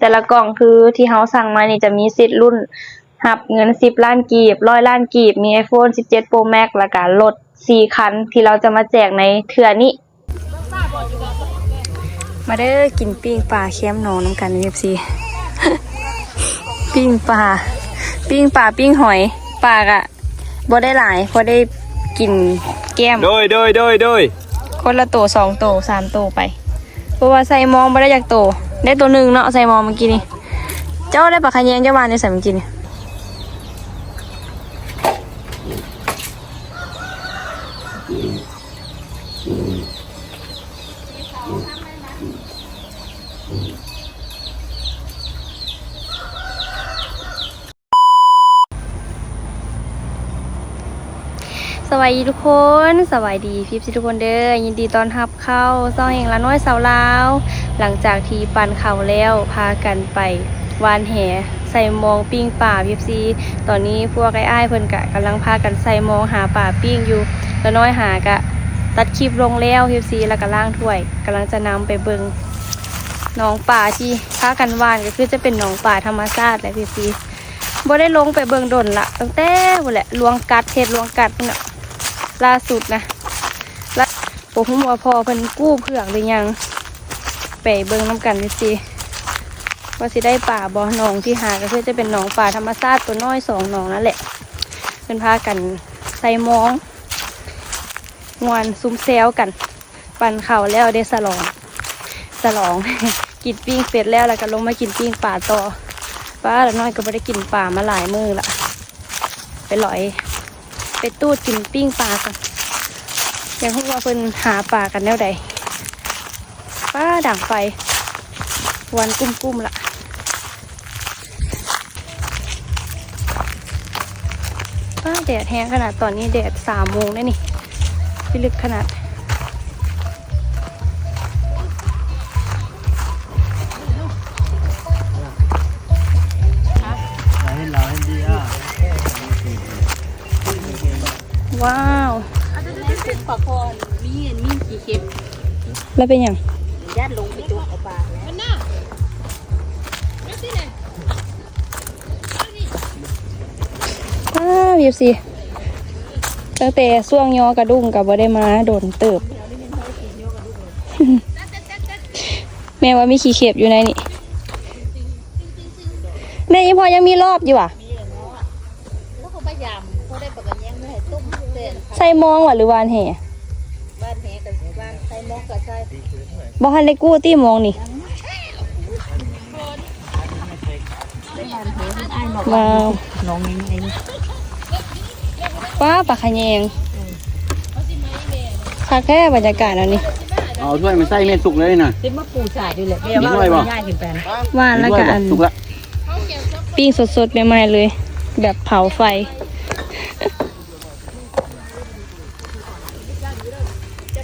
แต่ละกล่องคือที่เฮาสั่งมานี่จะมีสิทธิ์รุ่นหับเงิน 10 ล้านกีบร้อยล้านกีบ มี iPhone 17 Pro Max และก็รถ4คันที่เราจะมาแจกในเทื่อนี้ มาเด้อกินปิ้งปลาแคมหนองน้ำกันเอฟซีปิ้งปลาปิ้งปลาปิ้งหอยปลากอะบ่ได้หลายเพราะได้กินแก้ม โดยโดยโดยโดยคนละโตสองโตสามโตไป เพราะว่าใส่มองไม่ได้จากโต ได้ตัวหนึ่งเนาะใส่มอเมื่อกี้นี่ เจ้าได้ปลาขะแยงเจ้าวานในใส่เมื่อกี้นี่ วัสดีทุกคนสวัสดีพี่พี่ทุกคนเด้อยินดีต้อนรับเข้าซ่องแห่งละน้อยสาวลาว หลังจากที่ปันเขาแล้วพากันไปวานแหใส่มองปิ้งป่าพีซีตอนนี้พวกไอ้ไอ้เพิ่นกะกำลังพากันใส่มองหาป่าปิ้งอยู่ละน้อยหากะ ตัดคลิปลงแล้วพีซีแล้วก็ล่างถ้วยกำลังจะนำไปเบิงหนองป่าที่พากันวานก็คือจะเป็นหนองป่าธรรมชาติแหละพีซีบ่ได้ลงไปเบิงดนละตั้งแต่บ่นแหละลวงกัดเทศลวงกัดเนาะ ล่าสุดนะล่าผมหัวพอเพิ่นกู้เผือกหรือยังไปเบิ่งน้ำกันดูสิว่าสิได้ป่าบ่อหนองที่หาก็คือจะเป็นหนองป่าธรรมชาติตัวน้อยสองหนองนั่นแหละเป็นพากันใส่มองงวนซุ้มแซวกัน ปั่นเข่าแล้วได้สลองสลองกินปิ้งเป็ดแล้วแล้วก็ลงมากินปิ้งป่าต่อป้าละน้อยก็ไม่ได้กินป่ามาหลายมือละไปลอย ไปตูดกินปิ้งปลากันยังพวกว่าเพิ่นหาปลากันแนวใดป้าด่างไฟ วันกุ้มๆละป้าแดดแห้งขนาดตอนนี้แดดสามโมงได้นี่พิลึกขนาด ว้าวเป็นปลาคอนมีมีกี่เข็มแล้วเป็นอย่างญาติลงไปจุกเอาปลาแล้วป้าเบียบสิตั้งแต่ช่วงยอกระดุ้งกับบ่ได้มาโดนเติบ แม่ว่ามีขี้เข็บอยู่ในนี่แม่ยี่พอยังมีรอบอยู่อะ ใส่มองว่ะหรือวานแห่บ้านแหกับบ้านไทยมอกกับไทยบ่ทันได้กู้ตี้มองนี่ได้บ้านแหไอ้บอกว้าวน้องนี่ไงนี่ป้าปลาขะแยงคักแค่บรรยากาศอันนี้เอาถ้วยมาใส่เม็ดสุกเลยนะเป็นมะปูจ่ายด้วยแหละมีด้วยบ่ง่ายขึ้นไปนะว่านแล้วก็อันสุกละปิ้งสดๆใหม่ๆเลย แบบเผาไฟ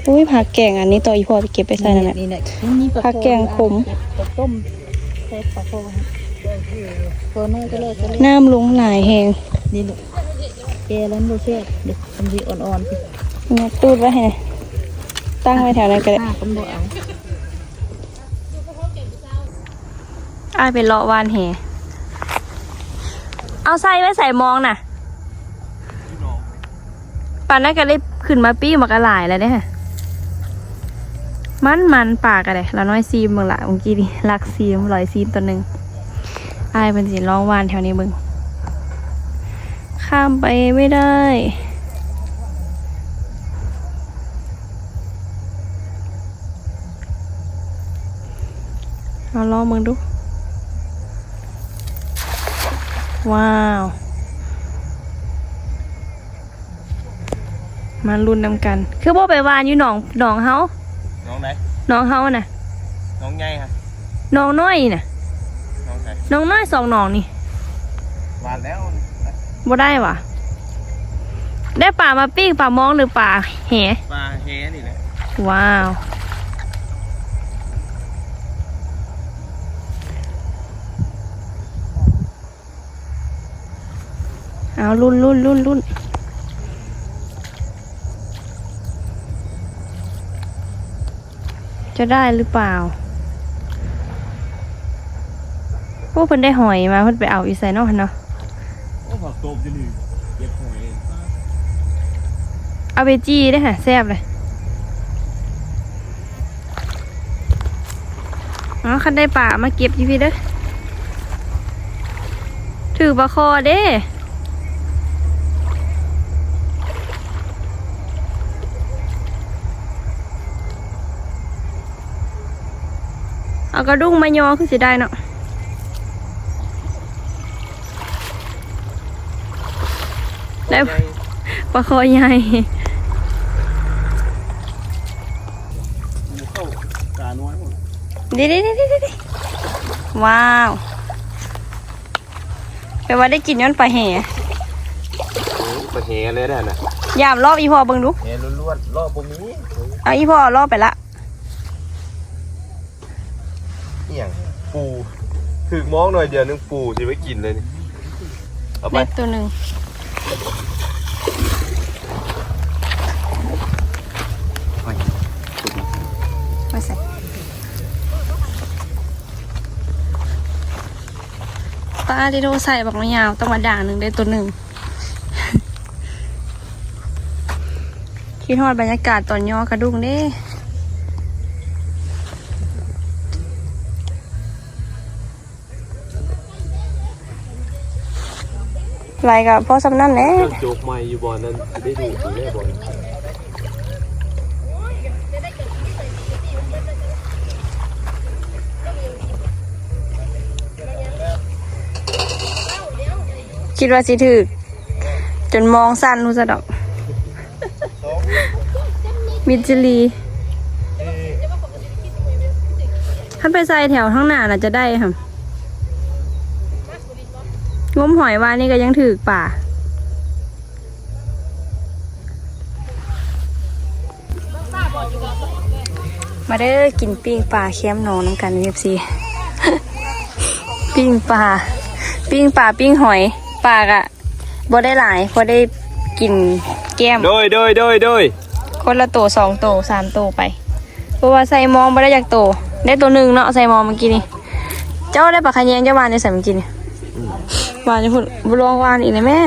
อุ้ยผักแกงอันนี้ต่ออีพอไปเก็บไปใส่นั่นแหละนี่แหละนี่ปลาผักแกงขมปลาต้มใส่ปลาโคตัวน้อยก็เลยก็เลยน้ำลงหลายแหงนี่ลูกแกแล้วโบเช่เด็กทำดีอ่อนๆสิเนี่ยตูดไว้ให้หน่อยตั้งไว้แถวนั้นก็ได้ห้าก็บ่เอาอ้ายเป็นเลาะวานแหเอาใส่ไว้ใส่มองน่ะปานนั้นก็เลยขึ้นมาปี้มากระหลายแล้วเนี่ย มันมันปากอะไรละน้อยซีมเมืองละเมื่อกี้นี่ลักซีมลอยซีมตัวหนึ่งอ้ายเป็นสิร้องวานแถวนี้เบึง ข้ามไปไม่ได้เอาลองมึงดู ว้าว มาลุ้นนำกัน คือบ่ไปวานอยู่หนองหนองเฮา น้องไหนหนองเฮาน่ะ น้องใหญ่ค่ะหนองน้อยน่ะ น้องไหนหนองน้อยสองหนองนี่หวานแล้วบ่ได้ว่ะได้ป่ามาปิ้งป่ามองหรือป่าแหปลาเฮนี่แหละว้าว เอารุ่นรุ่นรุ่นรุ่น จะได้หรือเปล่าพวกเพิ่นได้หอยมาเพิ่นไปเอาอีไซนอกเนาะโอ้ผักตบจะนี่เก็บหอยเอาไปจี้ได้ค่ะแซ่บเลยอ๋อคันได้ป่ามาเก็บอยู่พี่เด้อถือปลาคอเด้ เอากระดุ้งมายอคือสิได้เนาะได้ปลาคอใหญ่เข้าตาน้อยหมดดิดิดิดิดิดิว้าวแปลว่าได้กินย้อนปลาแห่มาแหเลยได้น่ะยามรอบอีพอเบิ่งดูแหล้วนๆรอบตรงนี้เอาอีพอรอบไปละ เอี่ยงปู ถึกมองหน่อยเดียวนึงปูสิไว้กินเลยนี่เอาไปได้ตัวหนึ่งมาใส่ตาที่โดใส่บอกมายาวต้องมาด่างหนึ่งได้ตัวหนึ่งคิดฮอดบรรยากาศตอนย่อกระดุงเด้ ไรกับพ่อสำนั่นแหละเครื่องโจกใหม่อยู่บ่อนั้นจะได้ดูถึงแน่บ่อนคิดว่าสิถือจนมองสั้นรู้สะดอก มิดจิลีถ้าไปใส่แถวข้างหน้าน่ะจะได้ค่ะ งมหอยวานนี่ก็ยังถือป่ามาเด้อกินปิ้งปลาเค็มนองน้ำกันเวียบซีปิ้งปลาปิ้งปลาปิ้งหอยปลากะบ่ได้หลายพอได้กินแก้มโดยโดยโดยโดยคนละตัวสองตัวสามตัวไป เพราะว่าใส่มองไม่ได้จากตัวได้ตัวหนึ่งเนาะใส่มองเมื่อกี้นี่เจ้าได้ปลาขะแยงเจ้าวานในใส่เมื่อกี้นี่ วานจะพูดบลองวานอีกนะแม่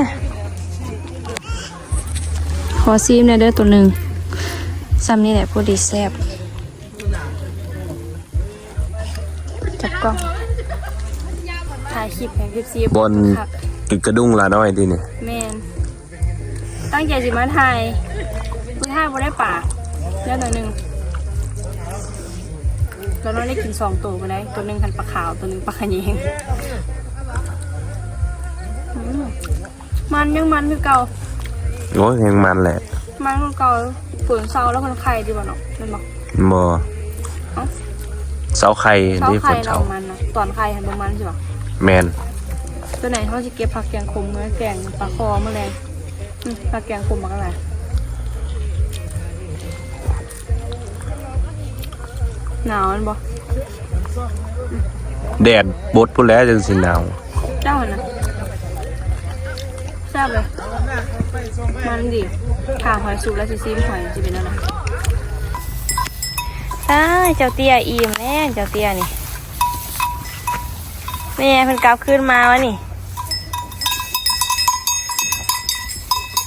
ขอซีมเนี่อยเด้อตัวหนึ่งซ้ำนี่แหละพูดดีแซ่บจับกล้องถ่ายคลิปแห่งคลิปซีบนตึกกระดุ้งลาน้อยดินี่แมนตั้งใจสิมาถ่ายคุณถ่ายบ่ได้ป่าเรื่องตัวหนึ่งเราน้อยได้กินสองตัวก็ได้ตัวหนึ่งคันปลาขาวตัวหนึ่งปลาขะแยง มันยังมันคือเก่าโอ้ยยังมันแหละ มันคือเก่าฝืนเซาแล้วคนไข่ดีกว่าเนาะแมันบอกบ่เอ้าเสาไข่เซานี่ฝไข่นเราเสามันนะตอนไข่หันประมาณใช่ปะแมนตัวไหนเขาจะเก็บผักแกงคมเมื่อแกงปลาคอเมื่อไรอืมผักแกงคมมาอะไรหนาวมันบ่แดดบดพุ่นแล้วจนสิหนาวเจ้าน่ะแซ่บเลย มันดิข่าหอยสุกแล้วสิซีมหอยจะเป็นอะไรอ้าเจ้าเตี้ยอิ่มแน่เจ้าเตี้ยนี่แม่เพิ่นกลับขึ้นมาวะนี่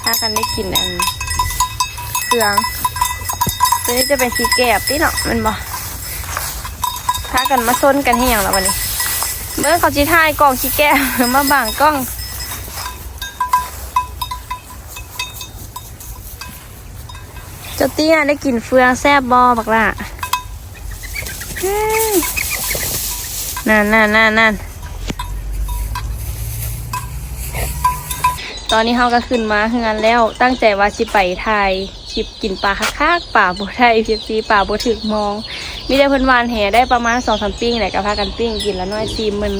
ถ้ากันได้กินอันเครื่องตัวนี้จะเป็นสีแกบติเนาะมันบ่ถ้ากันมาซนกันให้หยังแล้ววันนี้เมื่อเขาจีถ่ายกล่องขี้แก้วมาบังกล้อง จ้าเตี้ยได้กลิ่นเฟืองแซบบอบักละนั่นนั่นนั่นนั่นตอนนี้เขาก็ขึ้นมาเฮือนแล้ว ตั้งใจว่าชิไปถ่ายคลิปกินปลาคักๆป่าบัไทยพีซีป่าบัถึกมอง มีได้เพิ่นวานแห่ได้ประมาณสองสามปิ้งแหละก็พากันปิ้งกินแล้วน้อยซีมมัน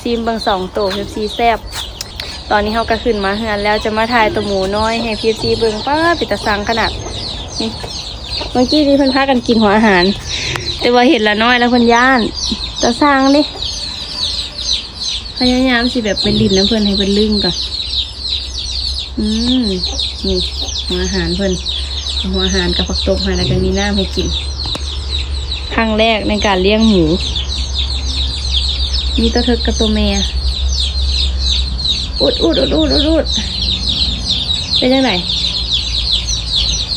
ซีมเบางสองตัวพีซีแซบ ตอนนี้เขาก็ขึ้นมาเฮือนแล้วจะมาถ่ายตัวหมูน้อยให้พีซีเบิ่งป้าปิดตาสังขนาดนี่เมื่อกี้นี่เพิ่นพากันกินหัวอาหาร แต่ว่าเห็นละน้อยแล้วเพิ่นย่านตาสังดิพยายามสิแบบเป็นดินน้ำเพิ่นให้เพิ่นลึงก่อนอืมนี่หัวอาหารเพิ่นหัวอาหารกับผักตบให้แล้วก็มีน้ำให้กินครั้งแรกในการเลี้ยงหมู มีตัวเธอกับตัวแม่ อุดอุดอุดอุดอุดอุดเป็นยังไง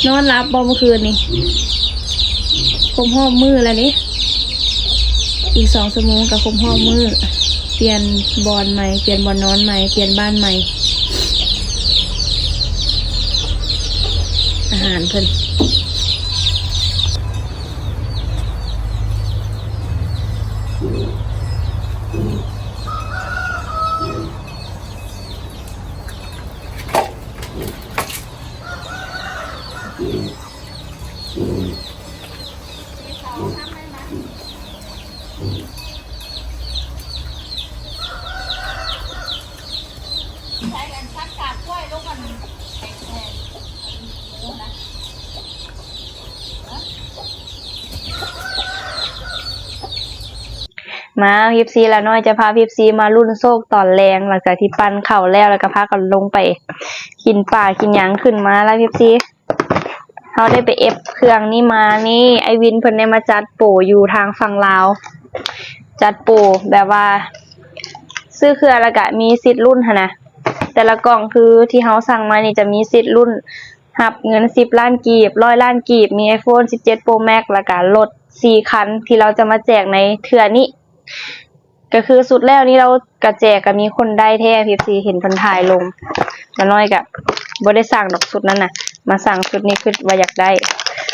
นอนรับบอเมื่อคืนนี่คมห้อมมือแล้วนี่อีกสองชั่วโมงกับคมห้อมมือเปลี่ยนบอลใหม่เปลี่ยนบอลนอนใหม่เปลี่ยนบ้านใหม่อาหารเพิ่น มาพิฟซีแล้วน้อยจะพาพิฟซีมารุ่นโซกตอนแรงหลังจากที่ปั้นเข่าแล้วแล้วก็พากันลงไป กินป่ากินหยังขึ้นมาแล้วพิฟซีเขาได้ไปเอฟเครื่องนี่มานี่ไอวินเพิ่นได้มาจัดโปรอยู่ทางฝั่งลาว จัดโปรแบบว่า ซื้อเครือแล้วก็มีสิทธิ์รุ่นหั้นนะแต่ละกล่องคือที่เขาสั่งมานี่จะมีสิทธิ์รุ่นหับเงินสิบล้านกีบร้อยล้านกีบ มี iPhone 17 Pro Max แล้วก็รถสี่คันที่เราจะมาแจกในเทือนี้ ก็คือสุดแล้วนี่เรากระแจกก็มีคนได้แท้พีซีเห็นคนถ่ายลงแล้วน้อยกับบได้สั่งดอกสุดนั้นน่ะมาสั่งสุดนี้คือว่าอยากได้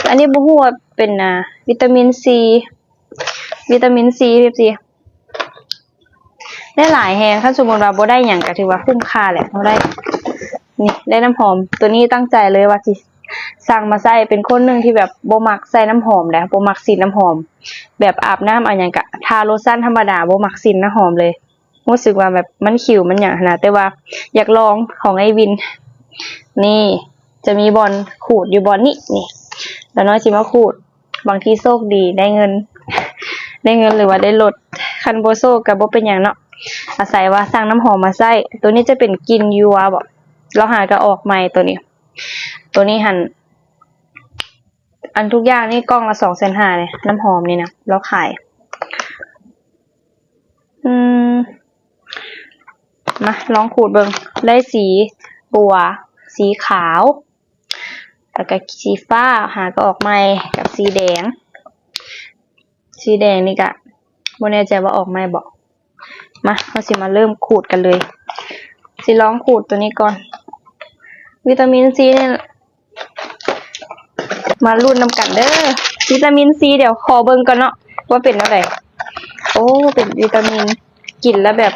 อันนี้บ่ฮู้ว่าเป็นอ่าวิตามินซีวิตามินซีพีซีได้หลายแฮงถ้าสมมติว่าบ่ได้หยังก็ถือว่าคุ้มค่าแหละเราได้ นี่ได้น้ำหอม ตัวนี้ตั้งใจเลยว่าสิ สั่งมาใส่เป็นคนหนึ่งที่แบบบ่มักใส่น้ำหอมแหละบ่มักสีน้ำหอม แบบอาบน้ำอะไรอย่างกะทาโลชั่นธรรมดาบ่มักสินน้ำหอมเลยรู้สึกว่าแบบมันขิวมันอย่างนาดแต่ว่าอยากลองของไอวิน นี่จะมีบอลขูดอยู่บอลนี่นี่แล้วน้อยจิมาขูดบางทีโชคดีได้เงิน ได้เงินหรือว่าได้ลดคันโบโซกับโบเป็นอย่างเนาะอาศัยว่าสั่งน้ำหอมมาใส่ตัวนี้จะเป็นกินยัวบอกเราหาก็ออกใหม่ตัวนี้ ตัวนี้หัน อันทุกอย่างนี่กล้องละสองเซนห้าเนี่ยน้ำหอมนี่นะแล้วขาย อืม มาลองขูดเบิงได้สีบัว สีขาวแล้วก็สีฟ้าหาก็ออกใหม่กับสีแดง สีแดงนี่กะโมแน่ใจว่าออกใหม่บอกมาเราสิมาเริ่มขูดกันเลย สิลองขูดตัวนี้ก่อน วิตามินซีเนี่ย มารุ่นนำกันเด้อวิตามินซีเดี๋ยวขอเบิ่งก่อนเนาะว่าเป็นอะไรโอ้เป็นวิตามินกินแล้วแบบ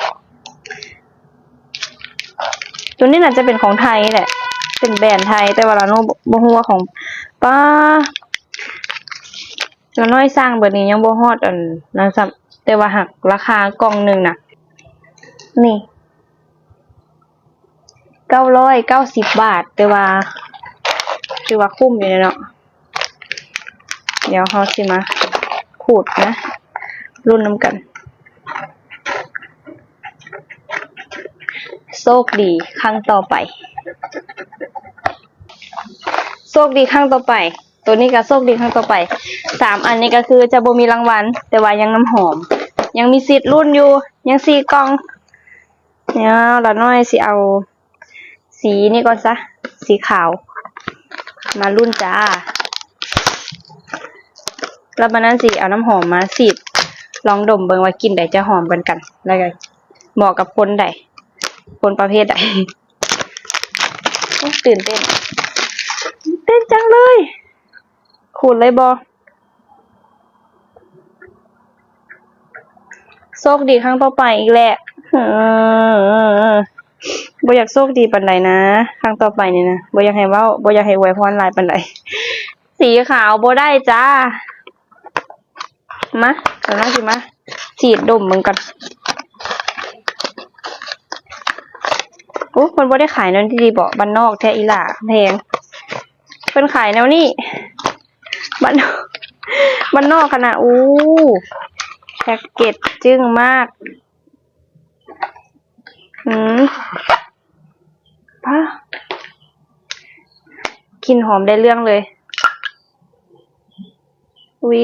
ตัวนี้น่าจะเป็นของไทยแหละ เป็นแบรนด์ไทยแต่ว่าเราโน้บ่ฮู้ว่าของป้าเราน้อยสร้างเบอร์นี้ยังบ่ฮอดอันนั้นซ้ำแต่ว่าหักราคากล่องหนึ่งน่ะนี่เก้าร้อยเก้าสิบบาท แต่ว่า คือว่าคุ้มอยู่เนาะ เดี๋ยวเขาสิมาขูดนะรุ่นน้ำกัน โชคดีครั้งต่อไป โชคดีครั้งต่อไป ตัวนี้ก็โชคดีครั้งต่อไปสามอันนี้ก็คือจะบ่มีรางวัล แต่ว่ายังน้ำหอม ยังมีสิทธิ์รุ่นอยู่ ยังสี่กล่องเนี่ยเราน้อยสิเอา สีนี่ก่อนซะ สีขาว มารุ่นจ้า แล้วมันนั้นสิเอาน้ำหอมมาสีดลองดมเบิ่งว่ากลินใดจะหอมกันกัน แล้วก็เหมาะกับคนใดคนประเภทใดตื่นเต้นเต้นจังเลยขูดเลยบอโชคดีครั้งต่อไปอีกแหละเออบ่อยากโชคดีปันใดนะครั้งต่อไปนี่นะบ่อยากให้เว้าบ่อยากให้อวพรลายปันใดสีขาวบ่ได้จ้า มาเดี๋ยวน่าสิมาฉีดดมมึงก่อนโอ้คนบ่ได้ขายนั่นที่ดีบอกบ้านนอกแท้อีหล่าแพงเพิ่นขายแนวนี้บ้านบ้านนอกขนาดอู้แพ็กเกจจึ้งมากหืมป้ากลินหอมได้เรื่องเลยอุ๊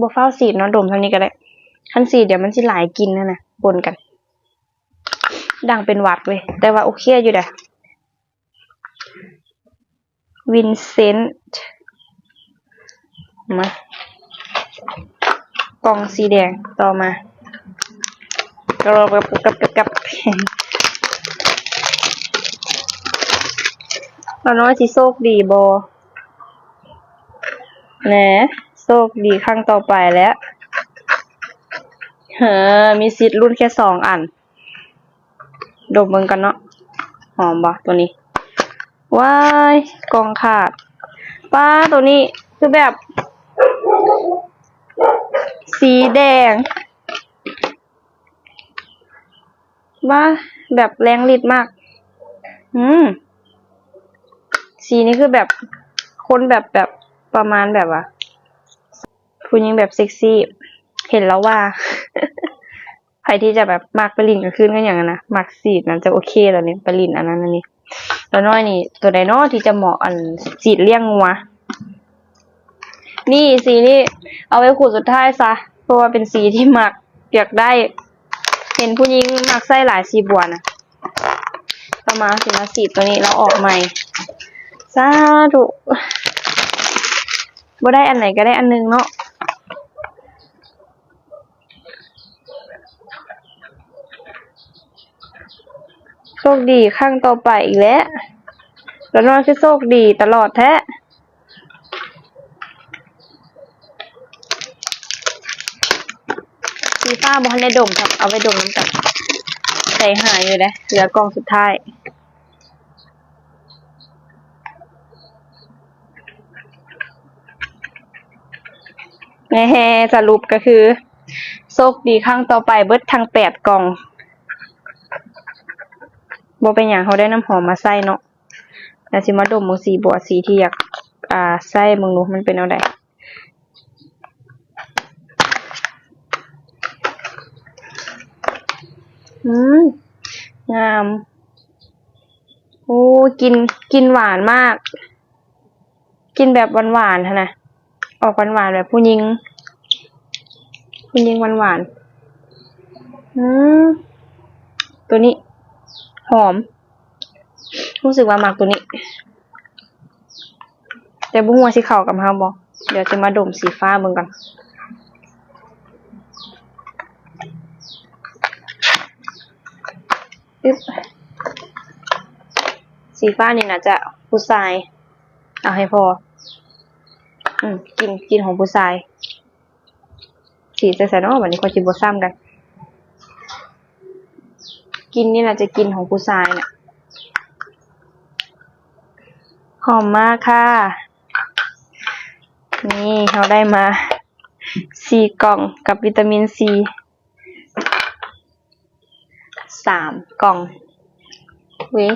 บ่ฟ้าสีดเนาะดมท่านี้ก็ได้คันสีดเดี๋ยวมันสิหลายกินนั่นน่ะปนกัน ดังเป็นหวัดเว้ยแต่ว่าโอเคอยู่เด้วินเซนต์มากล่องสีแดงต่อมากับกับกับกับกับเราน้อยสิโชคดีบอแหน ชคดีครั้งต่อไปแล้วเฮ้อมีสิทธิ์รุ่นแค่สองอัน ดมเบิ่งกันเนาะ หอมบ่ตัวนี้ ว้ายกองขาด ป้าตัวนี้คือแบบ สีแดงว่าแบบแรงฤทธิ์มาก อืม สีนี้คือแบบ คนแบบแบบประมาณแบบว่า ผู้หญิงแบบเซ็กซี่ เห็นแล้วว่า ใครที่จะแบบมากไปลินกันขึ้นก็อย่างนั้นนะมักสีดนั้นจะโอเคแล้วนี่ไปลินอันนั้นอันนี้แล้วน้อยนี่ ตัวไดโนอที่จะเหมาะอันสีดเลี้ยงงัวนี่สีนี้เอาไว้ขูดสุดท้ายซะ เพราะว่าเป็นสีที่มักอยากได้ เห็นผู้หญิงมักใส่หลายสีบัวนะประมาณสิมาสีตัวนี้แล้วออกใหม่สาธุบ่ได้อันไหนก็ได้อันหนึงเนาะ คดีข้างต่อไปอีกแล้วแล้วน้อยคือโชคดีตลอดแท้สีฟ้าบอลในดมครับ เอาไปดมน้ำกันใส่หายอยู่นะเหลือกล่องสุดท้ายแน่สรุปก็คือ โชคดีครั้งต่อไปเบิดทั้งแปดกล่อง บ่เป็นอย่างเขาได้น้ำหอมมาใส่เนาะแล้วสิมาดมมือสีบัวสีที่อยากอ่าใส่มึงดูมันเป็นอาไดอืมงาม โอ้กินกินหวานมาก กินแบบหวานๆฮะนะออกหวานๆแบบผู้หญิงผู้หญิงหวานๆอืมตัวนี้ หอม รู้สึกว่ามักตัวนี้ แต่บุ้งว่าสีขาวกับฮาบอเดี๋ยวจะมาดมสีฟ้าเบิ่งกันอึ๊บสีฟ้านี่นะจะผู้ชาย เอาให้พอ อืมกินกินของผู้ชาย สีใส่ๆเนาะวันนี้คนจิบซ้ำกัน กินนี่นะจะกินของผู้ชายน่ะหอมมากค่ะ นี่เราได้มาสี่กล่องกับวิตามินซีสามกล่อง เว้ย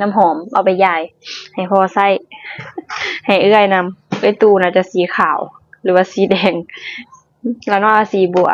น้ำหอมเอาไปยาย ให้พอไส้ ให้เอื้อยนำเอ้ยตูน่าจะสีขาว หรือว่าสีแดง แล้วนอกสีบัว